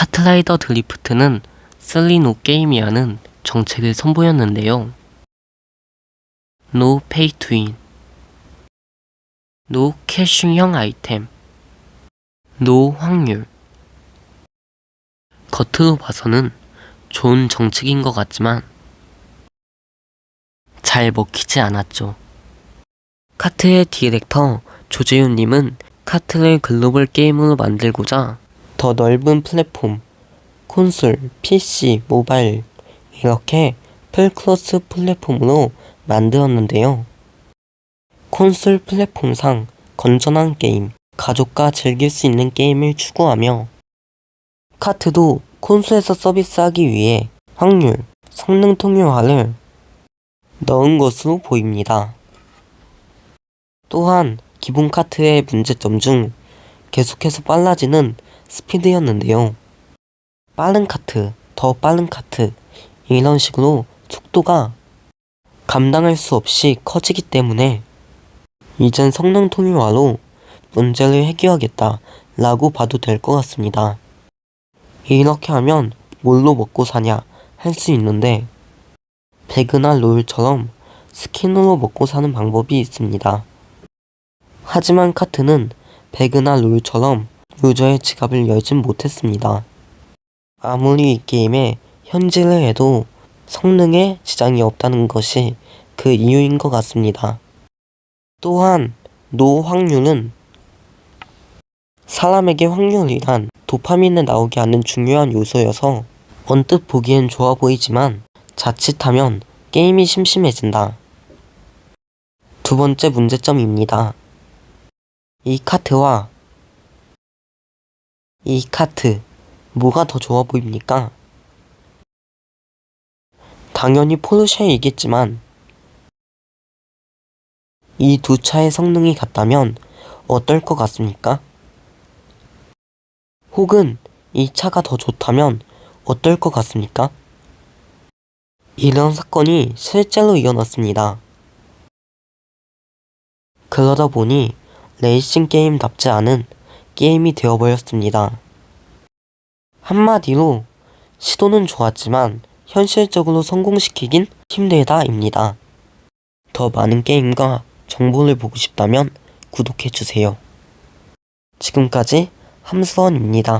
카트라이더 드리프트는 쓸리노 게임이라는 정책을 선보였는데요. No pay to win, No 캐싱형 아이템, No 확률. 겉으로 봐서는 좋은 정책인 것 같지만 잘 먹히지 않았죠. 카트의 디렉터 조재윤님은 카트를 글로벌 게임으로 만들고자 더 넓은 플랫폼, 콘솔, PC, 모바일 이렇게 풀크로스 플랫폼으로 만들었는데요. 콘솔 플랫폼상 건전한 게임, 가족과 즐길 수 있는 게임을 추구하며 카트도 콘솔에서 서비스하기 위해 확률, 성능 통일화를 넣은 것으로 보입니다. 또한 기본 카트의 문제점 중 계속해서 빨라지는 스피드였는데요. 빠른 카트, 더 빠른 카트, 이런 식으로 속도가 감당할 수 없이 커지기 때문에 이젠 성능 통일화로 문제를 해결하겠다 라고 봐도 될 것 같습니다. 이렇게 하면 뭘로 먹고 사냐 할 수 있는데 배그나 롤처럼 스킨으로 먹고 사는 방법이 있습니다. 하지만 카트는 배그나 롤처럼 유저의 지갑을 열진 못했습니다. 아무리 이 게임에 현질을 해도 성능에 지장이 없다는 것이 그 이유인 것 같습니다. 또한 노 확률은 사람에게 확률이란 도파민을 나오게 하는 중요한 요소여서 언뜻 보기엔 좋아 보이지만 자칫하면 게임이 심심해진다. 두 번째 문제점입니다. 이 카트와 이 카트 뭐가 더 좋아 보입니까? 당연히 포르쉐이겠지만 이 두 차의 성능이 같다면 어떨 것 같습니까? 혹은 이 차가 더 좋다면 어떨 것 같습니까? 이런 사건이 실제로 일어났습니다. 그러다 보니 레이싱 게임답지 않은 게임이 되어버렸습니다. 한마디로 시도는 좋았지만 현실적으로 성공시키긴 힘들다입니다. 더 많은 게임과 정보를 보고 싶다면 구독해주세요. 지금까지 함수원입니다.